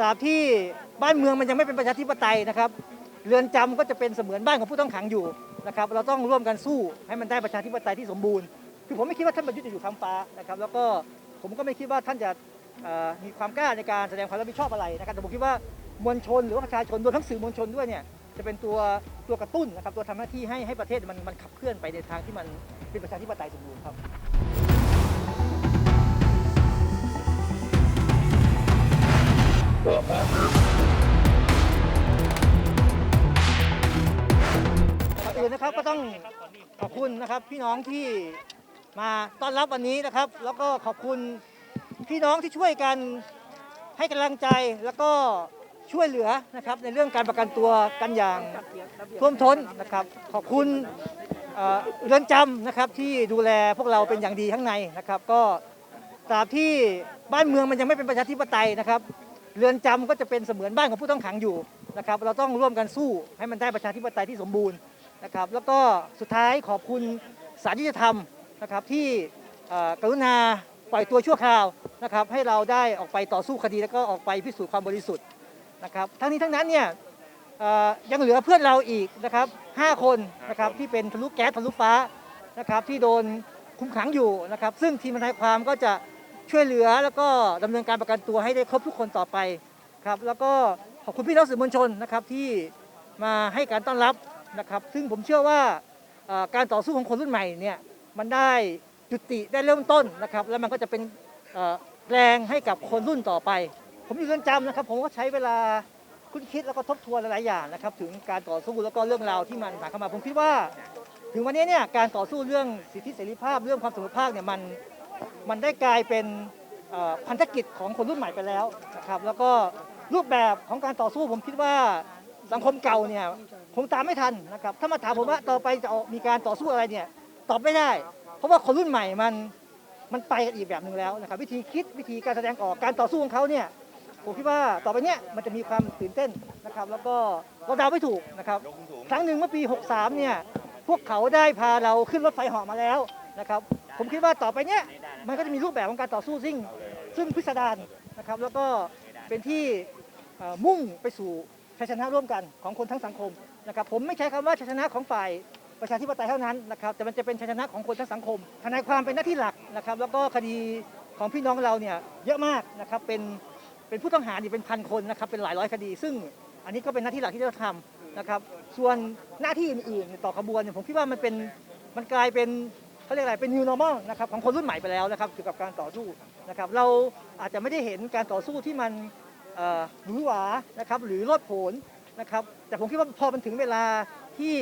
ตราบที่บ้านเมืองมันยังไม่เป็นประชาธิปไตยนะครับ เรือนจำก็จะเป็นเสมือนบ้านของผู้ต้องขังอยู่นะครับ เราต้องร่วมกันสู้ให้มันได้ประชาธิปไตยที่สมบูรณ์ คือผมไม่คิดว่าท่านประยุทธ์จะอยู่ทางฟ้านะครับ แล้วก็ผมก็ไม่คิดว่าท่านจะมีความกล้าในการแสดงความรับผิดชอบอะไรนะครับ แต่ผมคิดว่ามวลชนหรือประชาชนรวมทั้งสื่อมวลชนด้วยเนี่ยจะเป็นตัวตัวกระตุ้นนะครับตัวทำหน้าที่ให้ให้ประเทศมันมันขับเคลื่อนไปในทางที่มันเป็นประชาธิปไตยสมบูรณ์ครับ ก่อนอื่นนะครับก็ต้องขอบคุณนะครับ พี่น้องที่มาต้อนรับวันนี้นะครับ แล้วก็ขอบคุณพี่น้องที่ช่วยกันให้กำลังใจแล้วก็ช่วยเหลือนะครับในเรื่องการประกันตัวกันอย่างท่วมท้นนะครับ ขอบคุณเอ่อเรือนจำนะครับที่ดูแลพวกเราเป็นอย่างดีข้างในนะครับ ก็ตราบที่บ้านเมืองมันยังไม่เป็นประชาธิปไตยนะครับ เรือนจำก็จะเป็นเสมือนบ้านของผู้ต้องขังอยู่นะครับ เราต้องร่วมกันสู้ให้มันได้ประชาธิปไตยที่สมบูรณ์นะครับ แล้วก็สุดท้ายขอบคุณศาลยุติธรรมนะครับที่กรุณาปล่อยตัวชั่วคราวนะครับ ให้เราได้ออกไปต่อสู้คดีแล้วก็ออกไปพิสูจน์ความบริสุทธิ์นะครับ ทั้งนี้ทั้งนั้นเนี่ยยังเหลือเพื่อนเราอีกนะครับ5คนนะครับที่เป็นทะลุแก๊สทะลุฟ้านะครับที่โดนคุมขังอยู่นะครับ ซึ่งทีมทนายความก็จะ ช่วยเหลือแล้วก็ดำเนินการประกันตัวให้ได้ครบทุกคนต่อไปครับ แล้วก็ขอบคุณพี่น้องสื่อมวลชนนะครับที่มาให้การต้อนรับนะครับ ซึ่งผมเชื่อว่าการต่อสู้ของคนรุ่นใหม่เนี่ยมันได้จุติได้เริ่มต้นนะครับ แล้วมันก็จะเป็นแรงให้กับคนรุ่นต่อไป ผมอยู่เรือนจำนะครับ ผมก็ใช้เวลาคุ้นคิดแล้วก็ทบทวนหลายๆอย่างนะครับ ถึงการต่อสู้แล้วก็เรื่องราวที่มันผ่านเข้ามาผมคิดว่า ถึงวันนี้เนี่ยการต่อสู้เรื่องสิทธิเสรีภาพเรื่องความเสมอภาคเนี่ยมัน มันได้กลายเป็นพันธกิจของคนรุ่นใหม่ไปแล้วนะครับ แล้วก็รูปแบบของการต่อสู้ผมคิดว่าสังคมเก่าเนี่ยคงตามไม่ทันนะครับ ถ้ามาถามผมว่าต่อไปจะมีการต่อสู้อะไรเนี่ยตอบไม่ได้ เพราะว่าคนรุ่นใหม่มันมันไปกันอีกแบบหนึ่งแล้วนะครับ วิธีคิดวิธีการแสดงออกการต่อสู้ของเขาเนี่ยผมคิดว่าต่อไปเนี่ยมันจะมีความตื่นเต้นนะครับ แล้วก็เราเดาไม่ถูกนะครับ ครั้งหนึ่งเมื่อปี 63 เนี่ยพวกเขาได้พาเราขึ้นรถไฟเหาะมาแล้วนะครับ ผมคิดว่าต่อไปเนี้ย มันก็จะมีรูปแบบของการต่อสู้ซึ่งซึ่งพิสดารนะครับ แล้วก็เป็นที่มุ่งไปสู่ชัยชนะร่วมกันของคนทั้งสังคมนะครับ ผมไม่ใช้คำว่าชัยชนะของฝ่ายประชาธิปไตยเท่านั้นนะครับแต่มันจะเป็นชัยชนะของคนทั้งสังคม ทนายความเป็นหน้าที่หลักนะครับ แล้วก็คดีของพี่น้องเราเนี่ยเยอะมากนะครับเป็นเป็นผู้ต้องหานี่เป็นพันคนนะครับเป็นหลายร้อยคดี ซึ่งอันนี้ก็เป็นหน้าที่หลักที่เราทำนะครับ ส่วนหน้าที่อื่นๆต่อขบวนเนี่ยผมคิดว่ามันเป็นมันกลายเป็น เขาเรียกอะไรเป็น new normal นะครับของคนรุ่นใหม่ไปแล้วนะครับเกี่ยวกับการต่อสู้นะครับเราอาจจะไม่ได้เห็นการต่อสู้ที่มันหวือหวานะครับหรือโลดผนนะครับแต่ผมคิดว่าพอมันถึงเวลาที่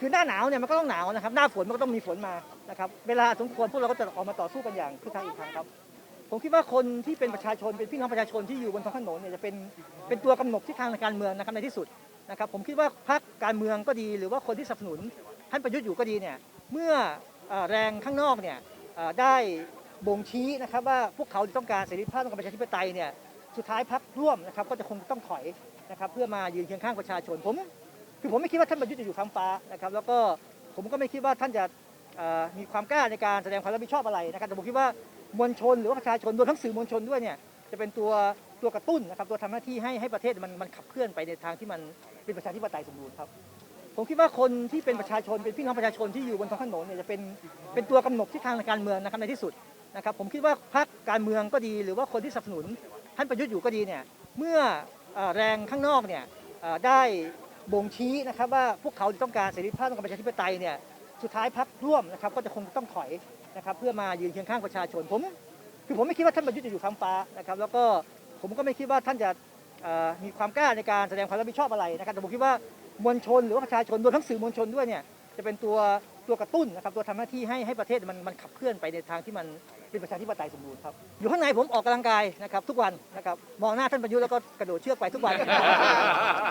คือหน้าหนาวเนี่ยมันก็ต้องหนาวนะครับหน้าฝนมันก็ต้องมีฝนมานะครับเวลาสมควรพวกเราก็จะออกมาต่อสู้กันอย่างคึกคักอีกครั้งครับ ผมคิดว่าคนที่เป็นประชาชนเป็นพี่น้องประชาชนที่อยู่บนท้องถนนเนี่ยจะเป็นเป็นตัวกำหนดทิศทางการเมืองนะครับในที่สุดนะครับผมคิดว่าพรรคการเมืองก็ดี หรือว่าคนที่สนับสนุนท่านประยุทธ์อยู่ก็ดีเนี่ยเมื่อ แรงข้างนอกเนี่ยได้บ่งชี้นะครับว่าพวกเขาต้องการเสรีภาพต้องการประชาธิปไตยเนี่ยสุดท้ายพรรคร่วมนะครับก็จะคงต้องถอยนะครับเพื่อมายืนเคียงข้างประชาชนผมคือผมไม่คิดว่าท่านประยุทธ์จะอยู่ท้องฟ้านะครับแล้วก็ผมก็ไม่คิดว่าท่านจะมีความกล้าในการแสดงความรับผิดชอบอะไรนะครับแต่ผมคิดว่ามวลชนหรือว่าประชาชนรวมทั้งสื่อมวลชนด้วยเนี่ยจะเป็นตัวตัวกระตุ้นนะครับตัวทำหน้าที่ให้ให้ประเทศมันมันขับเคลื่อนไปในทางที่มันเป็นประชาธิปไตยสมบูรณ์ครับ ผมคิดว่าคนที่เป็นประชาชนเป็นพี่น้องประชาชนที่อยู่บนท้องถนนเนี่ยจะเป็นเป็นตัวกำหนดทิศทางทางการเมืองนะครับในที่สุดนะครับผมคิดว่าพรรคการเมืองก็ดีหรือว่าคนที่สนับสนุนท่านประยุทธ์อยู่ก็ดีเนี่ยเมื่อแรงข้างนอกเนี่ยได้บ่งชี้นะครับว่าพวกเขาต้องการเสรีภาพต้องการประชาธิปไตยเนี่ยสุดท้ายพรรคร่วมนะครับก็จะคงต้องถอยนะครับเพื่อมายืนเคียงข้างประชาชนผมคือผมไม่คิดว่าท่านประยุทธ์จะอยู่ท้องฟ้านะครับแล้วก็ผมก็ไม่คิดว่าท่านจะมีความกล้าในการแสดงความรับผิดชอบอะไรนะครับแต่ผมคิดว่า มวลชน หรือว่าประชาชนรวมทั้งสื่อมวลชนด้วยเนี่ยจะเป็นตัวตัวกระตุ้นนะครับตัวทำหน้าที่ให้ให้ประเทศมันมันขับเคลื่อนไปในทางที่มันเป็นประชาธิปไตยสมบูรณ์ครับอยู่ข้างในผมออกกำลังกายนะครับทุกวันนะครับมองหน้าท่านประยุทธ์แล้วก็กระโดดเชือกไปทุกวัน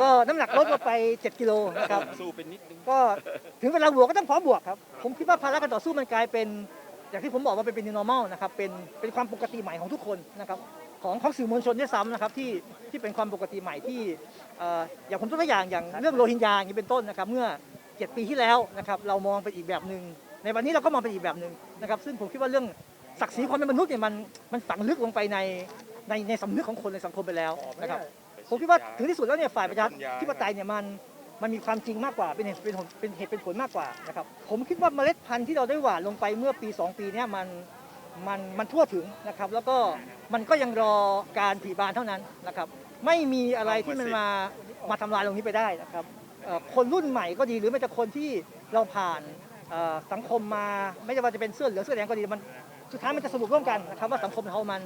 ก็น้ำหนักลดลงไป 7 กิโลนะครับสู้เป็นนิดนึงก็ถึงเวลาบวกก็ต้องพร้อมบวกครับ ผมคิดว่าภาระการต่อสู้มันกลายเป็น อย่างที่ผมบอกว่าเป็นเป็น new normal นะครับเป็นเป็นความปกติใหม่ของทุกคนนะครับ ของของสื่อมวลชนด้วยซ้ำนะครับที่ที่เป็นความปกติใหม่ที่เอ่ออย่างผมตัวอย่างอย่างเรื่องโรฮิงญาอย่างนี้เป็นต้นนะครับ เมื่อ 7 ปีที่แล้วนะครับเรามองไปอีกแบบหนึ่งในวันนี้เราก็มองไปอีกแบบหนึ่งนะครับซึ่งผมคิดว่าเรื่องศักดิ์ศรีความเป็นมนุษย์เนี่ยมันมันฝังลึกลงไปในในในสำนึกของคนในสังคมไปแล้วนะครับผมคิดว่าถึงที่สุดแล้วเนี่ยฝ่ายประชาธิปไตยเนี่ยมันมันมีความจริงมากกว่าเป็นเหตุเป็นผลเป็นเหตุเป็นผลมากกว่านะครับผมคิดว่าเมล็ดพันธุ์ที่เราได้หว่านลงไปเมื่อปี 2 ปีเนี่ยมัน มันมันทั่วถึงนะครับ แล้วก็มันก็ยังรอการผีบานเท่านั้นนะครับ ไม่มีอะไรที่มันมามาทำลายตรงนี้ไปได้นะครับเอ่อคนรุ่นใหม่ก็ดีหรือแม้แต่คนที่เราผ่านเอ่อสังคมมาไม่ว่าจะเป็นเสื้อเหลืองเสื้อแดงก็ดีมันสุดท้ายมันจะสรุปร่วมกันนะครับว่าสังคมเรามัน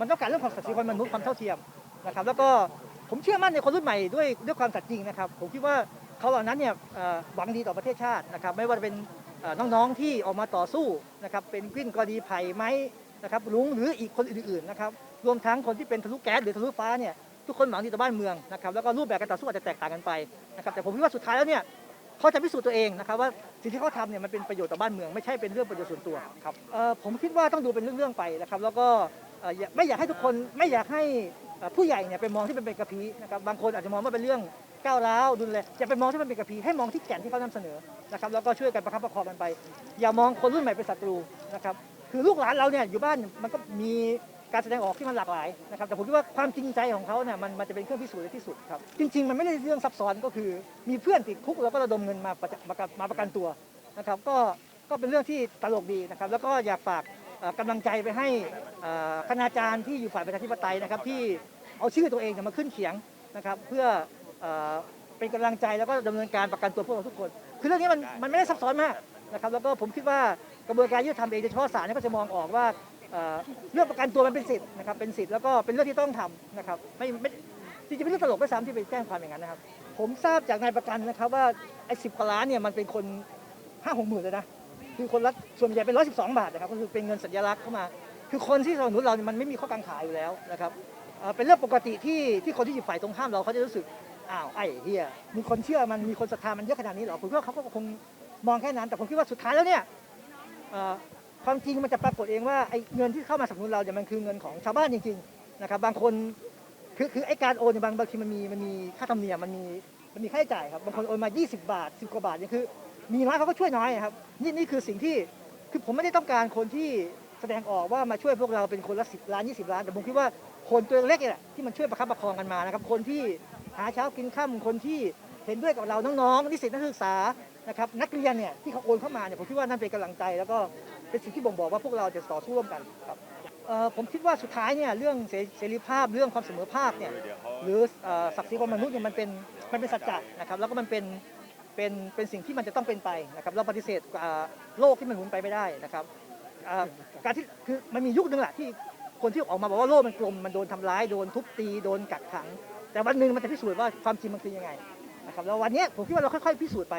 มันต้องการเรื่องความสัตย์ศรีความมนุษย์ความเท่าเทียมนะครับ แล้วก็ผมเชื่อมั่นในคนรุ่นใหม่ด้วยด้วยความสัตย์จริงนะครับ ผมคิดว่าเขาเหล่านั้นเนี่ยเอ่อหวังดีต่อประเทศชาตินะครับ ไม่ว่าจะเป็นเอ่อ น้องๆที่ออกมาต่อสู้นะครับเป็นกวิ้นก็ดีไผ่ไม้นะครับลุงหรืออีกคนอื่นๆนะครับรวมทั้งคนที่เป็นทะลุแก๊สหรือทะลุฟ้าเนี่ยทุกคนหวังดีต่อบ้านเมืองนะครับแล้วก็รูปแบบการต่อสู้อาจจะแตกต่างกันไปนะครับแต่ผมคิดว่าสุดท้ายแล้วเนี่ยเขาจะพิสูจน์ตัวเองนะครับว่าสิ่งที่เขาทำเนี่ยมันเป็นประโยชน์ต่อบ้านเมืองไม่ใช่เป็นเรื่องประโยชน์ส่วนตัวครับผมคิดว่าต้องดูเป็นเรื่องๆไปนะครับแล้วก็ไม่อยากให้ทุกคนไม่อยากให้ผู้ใหญ่เนี่ยไปมองที่มันเป็นกระพีนะครับบางคนอาจจะมองว่าเป็นเรื่อง ก้าวร้าวดุนเลอย่าไปมองที่มันเป็นกระพีให้มองที่แก่นที่เขานำเสนอนะครับแล้วก็ช่วยกันประคับประคองกันไป อย่ามองคนรุ่นใหม่เป็นศัตรูนะครับคือลูกหลานเราเนี่ยอยู่บ้านมันก็มีการแสดงออกที่มันหลากหลายนะครับแต่ผมคิดว่าความจริงใจของเขาเนี่ยมันมันจะเป็นเครื่องพิสูจน์ที่สุดครับจริง ๆ มันไม่ได้เรื่องซับซ้อนก็คือ มีเพื่อนติดคุกแล้วก็ระดมเงินมาประมาประมาประกันตัวนะครับก็ก็เป็นเรื่องที่ตลกดีนะครับแล้วก็อยากฝากกำลังใจไปให้คณาจารย์ที่อยู่ฝ่ายประชาธิปไตยนะครับที่เอาชื่อตัวเองมาขึ้นเขียงนะครับเพื่อ เอ่อเป็นกำลังใจแล้วก็ดำเนินการประกันตัวพวกเราทุกคน คือเรื่องนี้มันมันไม่ได้ซับซ้อนมากนะครับแล้วก็ผมคิดว่ากระบวนการยุติธรรมเองโดยเฉพาะศาลเนี่ยก็จะมองออกว่าเอ่อเรื่องประกันตัวมันเป็นสิทธิ์นะครับเป็นสิทธิ์แล้วก็เป็นเรื่องที่ต้องทำนะครับไม่ไม่จริงๆเป็นเรื่องตลกด้วยซ้ำที่ไปแจ้งความอย่างนั้นนะครับ ผมทราบจากนายประกันนะครับว่าไอ้สิบกว่าล้านเนี่ยมันเป็นคนห้าหกหมื่นเลยนะคือคนละส่วนใหญ่เป็นร้อยสิบสองบาทนะครับก็คือเป็นเงินสัญลักษณ์เข้ามา คือคนที่สนับสนุนเราเนี่ยมันไม่มีข้อกังขาอยู่แล้วนะครับเอ่อเป็นเรื่องปกติที่ที่คนที่อยู่ฝ่ายตรงข้ามเราเขาจะรู้สึก อ้าวไอ้เฮียมีคนเชื่อมันมีคนศรัทธามันเยอะขนาดนี้เหรอผมว่าเขาก็คงมองแค่นั้น แต่ผมคิดว่าสุดท้ายแล้วเนี่ยความจริงมันจะปรากฏเองว่าไอ้เงินที่เข้ามาสนับสนุนเราเนี่ยมันคือเงินของชาวบ้านจริงๆนะครับบางคนคือคือไอ้การโอนเนี่ยบางบางทีมันมีมันมีค่าธรรมเนียมมันมีมันมีค่าใช้จ่ายครับบางคนโอนมา 20 บาท 10 กว่าบาทเนี่ยคือ มีน้อยเขาก็ช่วยน้อยครับนี่นี่คือสิ่งที่คือผมไม่ได้ต้องการคนที่แสดงออกว่ามาช่วยพวกเราเป็นคนละสิบล้าน 20 ล้าน แต่ผมคิดว่าคนตัวเล็กเนี่ยแหละที่มันช่วยประคับประคองกันมานะครับคนที่ หาเช้ากินค่ำคนที่เห็นด้วยกับเราน้องๆนิสิตนักศึกษานะครับนักเรียนเนี่ยที่เขาโอนเข้ามาเนี่ยผมคิดว่านั่นเป็นกำลังใจ แล้วก็เป็นสิ่งที่บ่งบอกว่าพวกเราจะต่อสู้ร่วมกันครับผมคิดว่าสุดท้ายเนี่ยเรื่องเสรีภาพเรื่องความเสมอภาคเนี่ยหรือศักดิ์ศรีของมนุษย์เนี่ยมันเป็นมันเป็นสัจจะนะครับแล้วก็มันเป็นเป็นเป็นสิ่งที่มันจะต้องเป็นไปนะครับเราปฏิเสธโลกที่มันหมุนไปไม่ได้นะครับการที่คือมันมียุคหนึ่งแหละที่คนที่ออกมาบอกว่าโลกมันกลมมันโดนทำร้ายโดนทุบตีโดนกักขัง แต่วันหนึ่งมันจะพิสูจน์ว่าความจริงมันคือยังไงนะครับแล้ววันนี้ผมคิดว่าเราค่อยๆพิสูจน์ไป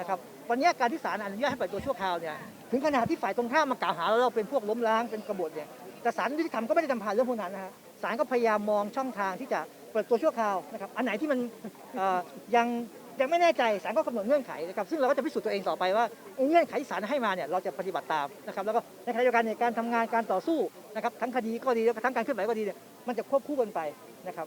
นะครับวันนี้การที่ศาลอนุญาตให้ปล่อยตัวชั่วคราวเนี่ยถึงขนาดที่ฝ่ายตรงข้ามมากล่าวหาว่าเราเป็นพวกล้มล้างเป็นกบฏเนี่ยแต่ศาลยุติธรรมก็ไม่ได้ทำผ่านเรื่องพวกนั้นนะฮะศาลก็พยายามมองช่องทางที่จะเปิดตัวชั่วคราวนะครับอันไหนที่มันยังยังไม่แน่ใจศาลก็กำหนดเงื่อนไขนะครับซึ่งเราก็จะพิสูจน์ตัวเองต่อไปว่าเงื่อนไขที่ศาลให้มาเนี่ยเราจะปฏิบัติตามนะครับแล้วก็ในขณะเดียวกันในยการทำงานการต่อสู้นะครับทั้งคดีก็ดีแล้วก็ทั้งการเคลื่อนไหวก็ดีเนี่ยมันจะควบคู่กันไปนะครับ